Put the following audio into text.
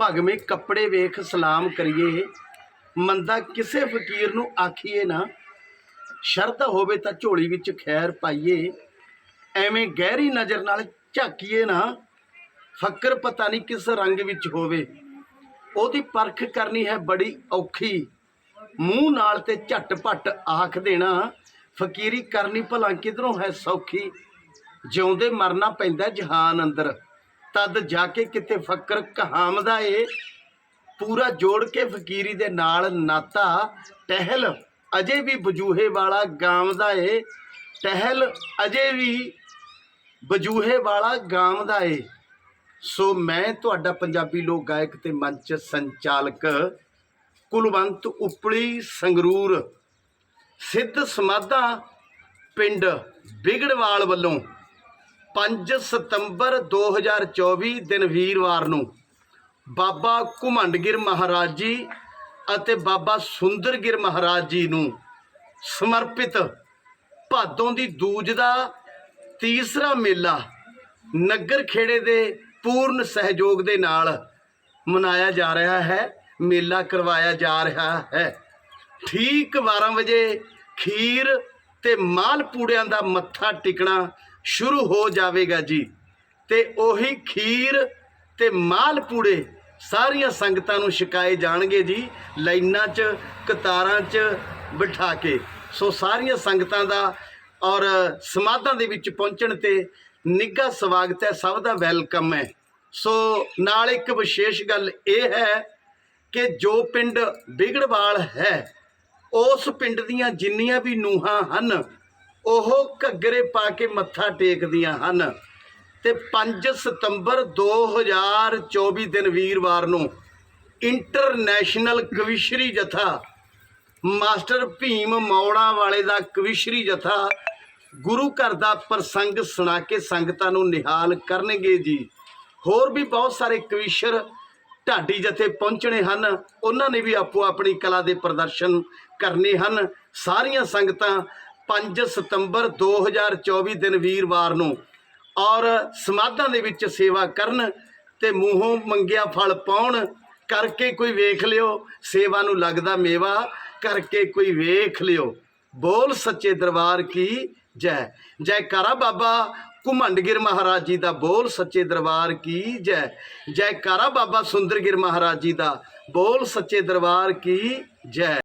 ਭਗਵੇਂ ਕੱਪੜੇ ਵੇਖ ਸਲਾਮ ਕਰੀਏ। ਮੰਦਾ ਕਿਸੇ ਫਕੀਰ ਨੂੰ ਆਖੀਏ ਨਾ। ਸ਼ਰਧਾ ਹੋਵੇ ਤਾਂ ਝੋਲੀ ਵਿੱਚ ਖੈਰ ਪਾਈਏ। ਐਵੇਂ ਗਹਿਰੀ ਨਜ਼ਰ ਨਾਲ ਝਾਕੀਏ ਨਾ। ਫੱਕਰ ਪਤਾ ਨਹੀਂ ਕਿਸ ਰੰਗ ਵਿੱਚ ਹੋਵੇ। ਉਹਦੀ ਪਰਖ ਕਰਨੀ ਹੈ ਬੜੀ ਔਖੀ। ਮੂੰਹ ਨਾਲ ਤੇ ਝਟਪਟ ਆਖ ਦੇਣਾ। ਫਕੀਰੀ ਕਰਨੀ ਭਲਾ ਕਿਧਰੋਂ ਹੈ ਸੌਖੀ। ਜਿਉਂਦੇ ਮਰਨਾ ਪੈਂਦਾ ਜਹਾਨ ਅੰਦਰ। ਤਦ ਜਾ ਕੇ ਕਿਤੇ ਫੱਕਰ ਕਹਾਮਦਾ ਏ। ਪੂਰਾ ਜੋੜ ਕੇ ਫਕੀਰੀ ਦੇ ਨਾਲ ਨਾਤਾ, ਟਹਿਲ ਅਜੇ ਵੀ ਬਜੂਹੇ ਵਾਲਾ ਗਾਵਦਾ ਏ। ਟਹਿਲ ਅਜੇ ਵੀ ਬਜੂਹੇ ਵਾਲਾ ਗਾਵਦਾ ਏ। ਸੋ ਮੈਂ ਤੁਹਾਡਾ ਪੰਜਾਬੀ ਲੋਕ ਗਾਇਕ ਤੇ ਮੰਚ ਸੰਚਾਲਕ, ਕੁਲਵੰਤ ਉਪਲੀ ਸੰਗਰੂਰ, ਸਿੱਧ ਸਮਾਧਾ ਪਿੰਡ ਬਿਗੜਵਾਲ ਵੱਲੋਂ 5 ਸਤੰਬਰ 2024 ਦਿਨ ਵੀਰਵਾਰ ਨੂੰ ਬਾਬਾ ਘੁਮੰਡਗਿਰ ਮਹਾਰਾਜ ਜੀ ਅਤੇ ਬਾਬਾ ਸੁੰਦਰਗਿਰ ਮਹਾਰਾਜ ਜੀ ਨੂੰ ਸਮਰਪਿਤ ਭਾਦੋਂ ਦੀ ਦੂਜ ਦਾ ਤੀਸਰਾ ਮੇਲਾ ਨਗਰ ਖੇੜੇ ਦੇ ਪੂਰਨ ਸਹਿਯੋਗ ਦੇ ਨਾਲ ਮਨਾਇਆ ਜਾ ਰਿਹਾ ਹੈ, ਮੇਲਾ ਕਰਵਾਇਆ ਜਾ ਰਿਹਾ ਹੈ। ਠੀਕ 12 ਵਜੇ ਖੀਰ ਤੇ ਮਾਲ ਪੂੜਿਆਂ ਦਾ ਮੱਥਾ ਟਿਕਣਾ ਸ਼ੁਰੂ ਹੋ ਜਾਵੇਗਾ ਜੀ। ਤੇ ਉਹੀ ਖੀਰ ਤੇ ਮਾਲ ਪੂੜੇ ਸਾਰੀਆਂ ਸੰਗਤਾਂ ਨੂੰ ਛਕਾਏ ਜਾਣਗੇ ਜੀ, ਲਾਈਨਾਂ 'ਚ, ਕਤਾਰਾਂ 'ਚ ਬਿਠਾ ਕੇ। ਸੋ ਸਾਰੀਆਂ ਸੰਗਤਾਂ ਦਾ ਔਰ ਸਮਾਧਾਂ ਦੇ ਵਿੱਚ ਪਹੁੰਚਣ ਤੇ ਨਿੱਘਾ ਸਵਾਗਤ ਹੈ, ਸਭ ਦਾ ਵੈਲਕਮ ਹੈ। ਸੋ ਨਾਲ ਇੱਕ ਵਿਸ਼ੇਸ਼ ਗੱਲ ਇਹ ਹੈ ਕਿ ਜੋ ਪਿੰਡ ਬਿਗੜਵਾਲ ਹੈ, ਉਸ ਪਿੰਡ ਦੀਆਂ ਜਿੰਨੀਆਂ ਵੀ ਨੂਹਾਂ ਹਨ ਉਹ ਘੱਗਰੇ ਪਾ ਕੇ ਮੱਥਾ ਟੇਕਦੀਆਂ ਹਨ। ਤੇ 5 ਸਤੰਬਰ 2024 ਦਿਨ ਵੀਰਵਾਰ ਨੂੰ ਇੰਟਰਨੈਸ਼ਨਲ ਕਵਿਸ਼ਰੀ ਜਥਾ, ਮਾਸਟਰ ਭੀਮ ਮੌੜਾ ਵਾਲੇ ਦਾ ਕਵਿਸ਼ਰੀ ਜਥਾ ਗੁਰੂ ਘਰ ਦਾ ਪ੍ਰਸੰਗ ਸੁਣਾ ਕੇ ਸੰਗਤਾਂ ਨੂੰ ਨਿਹਾਲ ਕਰਨਗੇ ਜੀ। ਹੋਰ ਵੀ ਬਹੁਤ ਸਾਰੇ ਕਵਿਸ਼ਰ ਢਾਡੀ ਜਥੇ ਪਹੁੰਚਣੇ ਹਨ। ਉਹਨਾਂ ਨੇ ਵੀ ਆਪੋ ਆਪਣੀ ਕਲਾ ਦੇ ਪ੍ਰਦਰਸ਼ਨ ਕਰਨੇ ਹਨ। ਸਾਰੀਆਂ ਸੰਗਤਾਂ 5 ਸਤੰਬਰ 2024 ਦਿਨ ਵੀਰਵਾਰ ਨੂੰ ਔਰ ਸਮਾਧਾਂ ਦੇ ਵਿੱਚ ਸੇਵਾ ਕਰਨ ਤੇ ਮੂੰਹੋਂ ਮੰਗਿਆ ਫਲ ਪਾਉਣ ਕਰਕੇ ਕੋਈ ਵੇਖ ਲਿਓ, ਸੇਵਾ ਨੂੰ ਲੱਗਦਾ ਮੇਵਾ ਕਰਕੇ ਕੋਈ ਵੇਖ ਲਿਓ। ਬੋਲ ਸੱਚੇ ਦਰਬਾਰ ਕੀ ਜੈ। ਜੈਕਾਰਾ ਬਾਬਾ ਘੁਮੰਡਗਿਰ ਮਹਾਰਾਜ ਜੀ ਦਾ ਬੋਲ ਸੱਚੇ ਦਰਬਾਰ ਕੀ ਜੈ। ਜੈਕਾਰਾ ਬਾਬਾ ਸੁੰਦਰਗਿਰ ਮਹਾਰਾਜ ਜੀ ਦਾ ਬੋਲ ਸੱਚੇ ਦਰਬਾਰ ਕੀ ਜੈ।